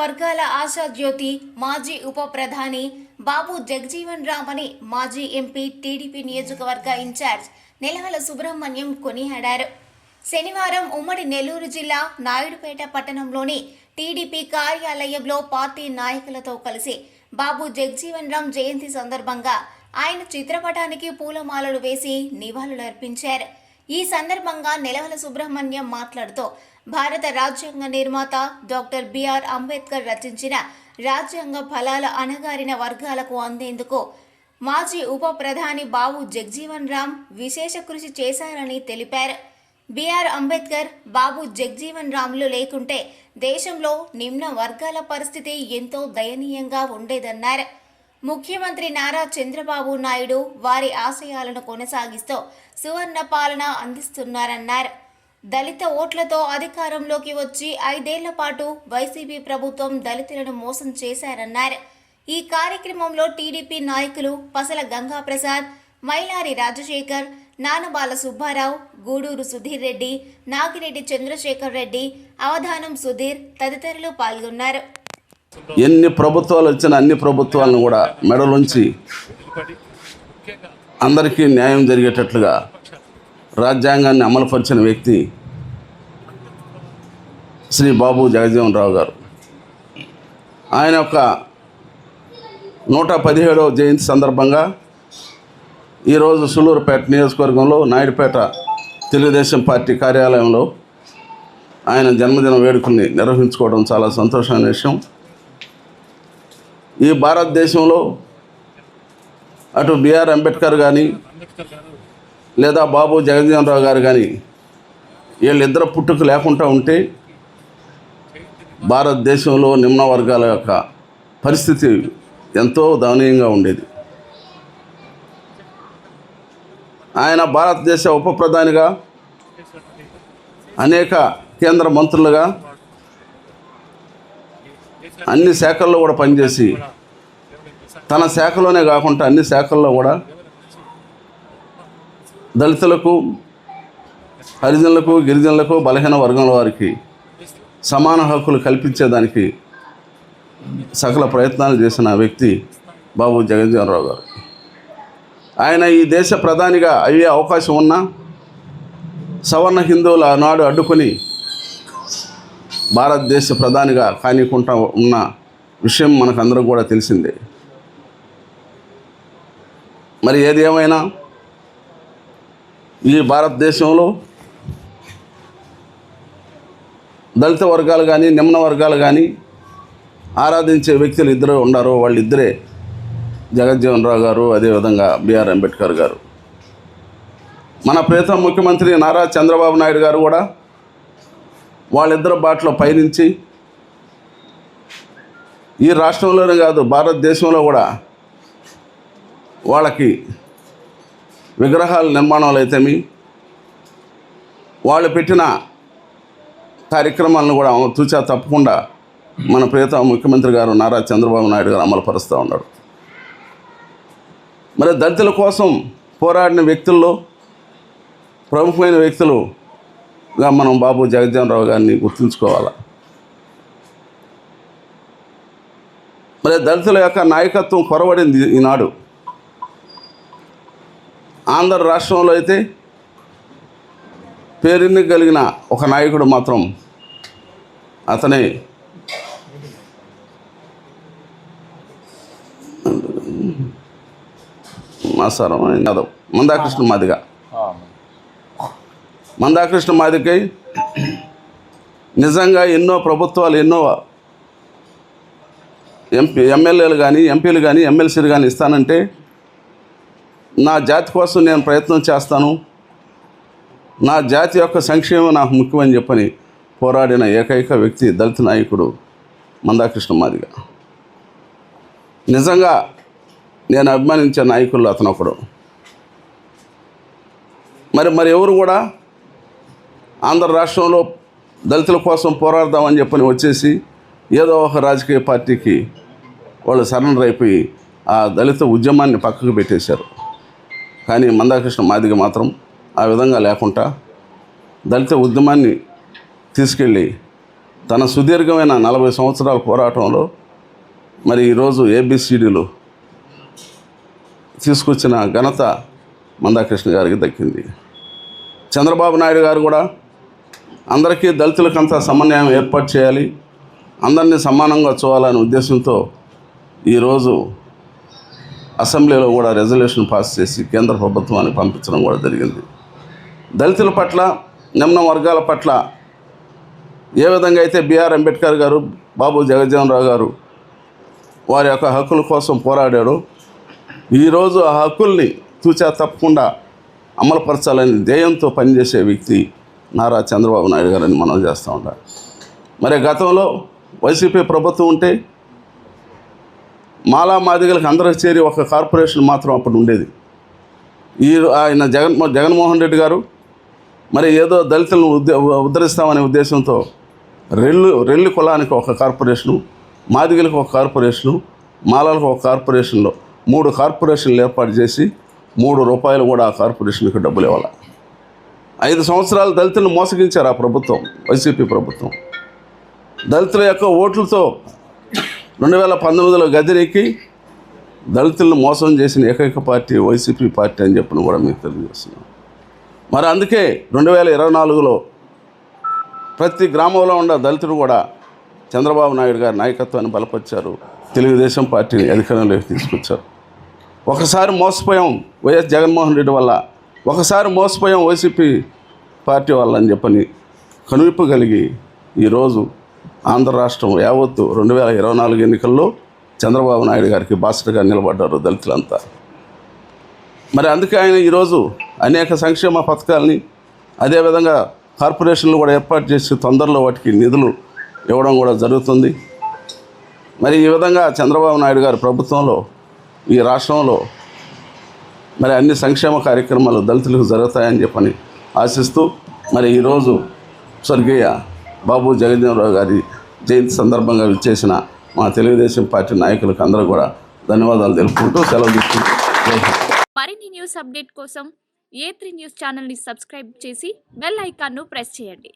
వర్గాల ఆశా జ్యోతి మాజీ ఉప ప్రధాని బాబు జగజీవన్ రామ్ అని మాజీ ఎంపీ టీడీపీ నియోజకవర్గ ఇన్ఛార్జ్ నెలవల సుబ్రహ్మణ్యం కొనియాడారు. శనివారం ఉమ్మడి నెల్లూరు జిల్లా నాయుడుపేట పట్టణంలోని టీడీపీ కార్యాలయంలో పార్టీ నాయకులతో కలిసి బాబు జగజీవన్ రామ్ జయంతి సందర్భంగా ఆయన చిత్రపటానికి పూలమాలలు వేసి నివాళులర్పించారు. ఈ సందర్భంగా నెలవల సుబ్రహ్మణ్యం మాట్లాడుతూ భారత రాజ్యాంగ నిర్మాత డాక్టర్ బిఆర్ అంబేద్కర్ రచించిన రాజ్యాంగ ఫలాల అణగారిన వర్గాలకు అందేందుకు మాజీ ఉప ప్రధాని బాబు జగ్జీవన్ రామ్ విశేష కృషి చేశారని తెలిపారు. బిఆర్ అంబేద్కర్ బాబు జగ్జీవన్ రామ్లు లేకుంటే దేశంలో నిమ్న వర్గాల పరిస్థితి ఎంతో దయనీయంగా ఉండేదన్నారు. ముఖ్యమంత్రి నారా చంద్రబాబు నాయుడు వారి ఆశయాలను కొనసాగిస్తూ సువర్ణ పాలన అందిస్తున్నారన్నారు. దళిత ఓట్లతో అధికారంలోకి వచ్చి ఐదేళ్ళ పాటు వైసీపీ ప్రభుత్వం దళితులను మోసం చేశారన్నారు. ఈ కార్యక్రమంలో టీడీపీ నాయకులు పసల గంగాప్రసాద్ మైలారి రాజశేఖర్ నానబాల సుబ్బారావు గూడూరు సుధీర్ రెడ్డి నాగిరెడ్డి చంద్రశేఖర్ రెడ్డి అవధానం సుధీర్ తదితరులు పాల్గొన్నారు. ఎన్ని ప్రభుత్వాలు వచ్చిన అన్ని ప్రభుత్వాలను కూడా మెడలుంచి అందరికీ న్యాయం జరిగేటట్లుగా రాజ్యాంగాన్ని అమలుపరిచిన వ్యక్తి శ్రీ బాబు జగజీవన్ రావు గారు. ఆయన యొక్క నూట పదిహేడవ జయంతి సందర్భంగా ఈరోజు సులూరుపేట నియోజకవర్గంలో నాయుడుపేట తెలుగుదేశం పార్టీ కార్యాలయంలో ఆయన జన్మదిన వేడుకల్ని నిర్వహించుకోవడం చాలా సంతోషమైన విషయం. ఈ భారతదేశంలో అటు బిఆర్ అంబేద్కర్ కానీ లేదా బాబు జగజీవన్ రావు గారు కానీ వీళ్ళిద్దరు పుట్టుక లేకుండా ఉంటే భారతదేశంలో నిమ్న వర్గాల యొక్క పరిస్థితి ఎంతో దయనీయంగా ఉండేది. ఆయన భారతదేశ ఉప ప్రధానిగా అనేక కేంద్ర మంత్రులుగా అన్ని శాఖల్లో కూడా పనిచేసి తన శాఖలోనే కాకుండా అన్ని శాఖల్లో కూడా దళితులకు హరిజనులకు గిరిజనులకు బలహీన వర్గాల వారికి సమాన హక్కులు కల్పించేదానికి సకల ప్రయత్నాలు చేసిన వ్యక్తి బాబు జగజ్జీవనరావు గారు. ఆయన ఈ దేశ ప్రధానిగా అయ్యే అవకాశం ఉన్నా సవర్ణ హిందువుల ఆనాడు అడ్డుకొని భారతదేశ ప్రధానిగా కానికుంటా ఉన్న విషయం మనకందరూ కూడా తెలిసిందే. మరి ఏది ఏమైనా ఈ భారతదేశంలో దళిత వర్గాలు కానీ నిమ్న వర్గాలు కానీ ఆరాధించే వ్యక్తులు ఇద్దరు ఉన్నారు వాళ్ళిద్దరే జగజ్జీవన్ రావు గారు అదేవిధంగా బిఆర్ అంబేద్కర్ గారు. మన ప్రీతం ముఖ్యమంత్రి నారా చంద్రబాబు నాయుడు గారు కూడా వాళ్ళిద్దరు బాటలో పయనించి ఈ రాష్ట్రంలోనే కాదు భారతదేశంలో కూడా వాళ్ళకి విగ్రహాల నిర్మాణాలు అయితేమి వాళ్ళు పెట్టిన కార్యక్రమాలను కూడా తూచా తప్పకుండా మన ప్రియత ముఖ్యమంత్రి గారు నారా చంద్రబాబు నాయుడు గారు అమలుపరుస్తూ ఉన్నాడు మరి దళితుల కోసం పోరాడిన వ్యక్తుల్లో ప్రముఖమైన వ్యక్తులుగా మనం బాబు జగజ్జనరావు రావు గారిని గుర్తుంచుకోవాలి? మరి దళితుల యొక్క నాయకత్వం కొరవడింది ఈనాడు. ఆంధ్ర రాష్ట్రంలో అయితే పేరుని కలిగిన ఒక నాయకుడు మాత్రం అతనే. మాసారం యాదవ్ మందాకృష్ణ మాదిగ. మందాకృష్ణ మాదికై నిజంగా ఎన్నో ప్రభుత్వాలు ఎన్నో ఎంపీ ఎమ్మెల్యేలు కానీ ఎంపీలు కానీ ఎమ్మెల్సీలు కానీ ఇస్తానంటే నా జాతి కోసం నేను ప్రయత్నం చేస్తాను. నా జాతి యొక్క సంక్షేమం నాకు ముఖ్యమని చెప్పని పోరాడిన ఏకైక వ్యక్తి దళిత నాయకుడు మందాకృష్ణ మాదిగ. నిజంగా నేను అభిమానించే నాయకుల్లో అతను ఒకడు. మరి మరి ఎవరు కూడా ఆంధ్ర రాష్ట్రంలో దళితుల కోసం పోరాడదామని చెప్పని వచ్చేసి ఏదో ఒక రాజకీయ పార్టీకి వాళ్ళు సరెండర్ అయిపోయి ఆ దళిత ఉద్యమాన్ని పక్కకు పెట్టేశారు. కానీ మందాకృష్ణ మాదిగ మాత్రం ఆ విధంగా లేకుండా దళిత ఉద్యమాన్ని తీసుకెళ్ళి తన సుదీర్ఘమైన నలభై సంవత్సరాల పోరాటంలో మరి ఈరోజు ఏబిసిడీలు తీసుకొచ్చిన ఘనత మందాకృష్ణ గారికి దక్కింది. చంద్రబాబు నాయుడు గారు కూడా అందరికీ దళితులకంతా సమన్వయం ఏర్పాటు చేయాలి అందరినీ సమానంగా చూడాలనే ఉద్దేశంతో ఈరోజు అసెంబ్లీలో కూడా రెజల్యూషన్ పాస్ చేసి కేంద్ర ప్రభుత్వానికి పంపించడం కూడా జరిగింది. దళితుల పట్ల నిమ్న వర్గాల పట్ల ఏ విధంగా అయితే బిఆర్ అంబేద్కర్ గారు బాబు జగజ్జీవనరావు గారు వారి యొక్క హక్కుల కోసం పోరాడాడు ఈరోజు ఆ హక్కుల్ని తూచా తప్పకుండా అమలుపరచాలని ధ్యేయంతో పనిచేసే వ్యక్తి నారా చంద్రబాబు నాయుడు గారని మనం చేస్తూ ఉంటాం. మరి గతంలో వైసీపీ ప్రభుత్వం ఉంటే మాలా మాదిగలకు అందరూ చేరి ఒక కార్పొరేషన్ మాత్రం అప్పుడు ఉండేది. ఈ ఆయన జగన్ జగన్మోహన్ రెడ్డి గారు మరి ఏదో దళితులను ఉద్ద ఉద్ధరిస్తామనే ఉద్దేశంతో రెల్లు రెల్లి కులానికి ఒక కార్పొరేషను మాదిగలకు ఒక కార్పొరేషను మాలలకు ఒక కార్పొరేషన్లో మూడు కార్పొరేషన్లు ఏర్పాటు చేసి మూడు రూపాయలు కూడా ఆ కార్పొరేషన్కి డబ్బులు ఇవ్వాలి. ఐదు సంవత్సరాలు దళితులను మోసగించారు ఆ ప్రభుత్వం వైసీపీ ప్రభుత్వం. దళితుల యొక్క ఓట్లతో రెండు వేల పంతొమ్మిదిలో గదిరెక్కి దళితులను మోసం చేసిన ఏకైక పార్టీ వైసీపీ పార్టీ అని చెప్పిన కూడా మీకు తెలియజేస్తున్నాం. మరి అందుకే రెండు వేల ఇరవై నాలుగులో ప్రతి గ్రామంలో ఉన్న దళితుడు కూడా చంద్రబాబు నాయుడు గారి నాయకత్వాన్ని బలపరిచారు. తెలుగుదేశం పార్టీని అధికారంలోకి తీసుకొచ్చారు. ఒకసారి మోసపోయాం వైఎస్ జగన్మోహన్ రెడ్డి వల్ల. ఒకసారి మోసపోయాం వైసీపీ పార్టీ వల్ల అని చెప్పని కనువిప్పగలిగి ఈరోజు ఆంధ్ర రాష్ట్రం యావత్తు రెండు వేల ఇరవై నాలుగు ఎన్నికల్లో చంద్రబాబు నాయుడు గారికి బాసటగా నిలబడ్డారు దళితులంతా. మరి అందుకే ఆయన ఈరోజు అనేక సంక్షేమ పథకాలని అదేవిధంగా కార్పొరేషన్లు కూడా ఏర్పాటు చేసి తొందరలో వాటికి నిధులు ఇవ్వడం కూడా జరుగుతుంది. మరి ఈ విధంగా చంద్రబాబు నాయుడు గారి ప్రభుత్వంలో ఈ రాష్ట్రంలో మరి అన్ని సంక్షేమ కార్యక్రమాలు దళితులకు జరుగుతాయని చెప్పని ఆశిస్తూ మరి ఈరోజు స్వర్గీయ బాబు జగజ్జనరావు గారి జయంతి సందర్భంగా విచ్చేసిన మా తెలుగుదేశం పార్టీ నాయకులకు అందరూ కూడా ధన్యవాదాలు తెలుపుకుంటూ సెలవు తీసుకుంటూ మరిన్ని న్యూస్ అప్డేట్ కోసం ఏ త్రీ న్యూస్ ఛానల్ని సబ్స్క్రైబ్ చేసి బెల్ ఐకాన్ను ప్రెస్ చేయండి.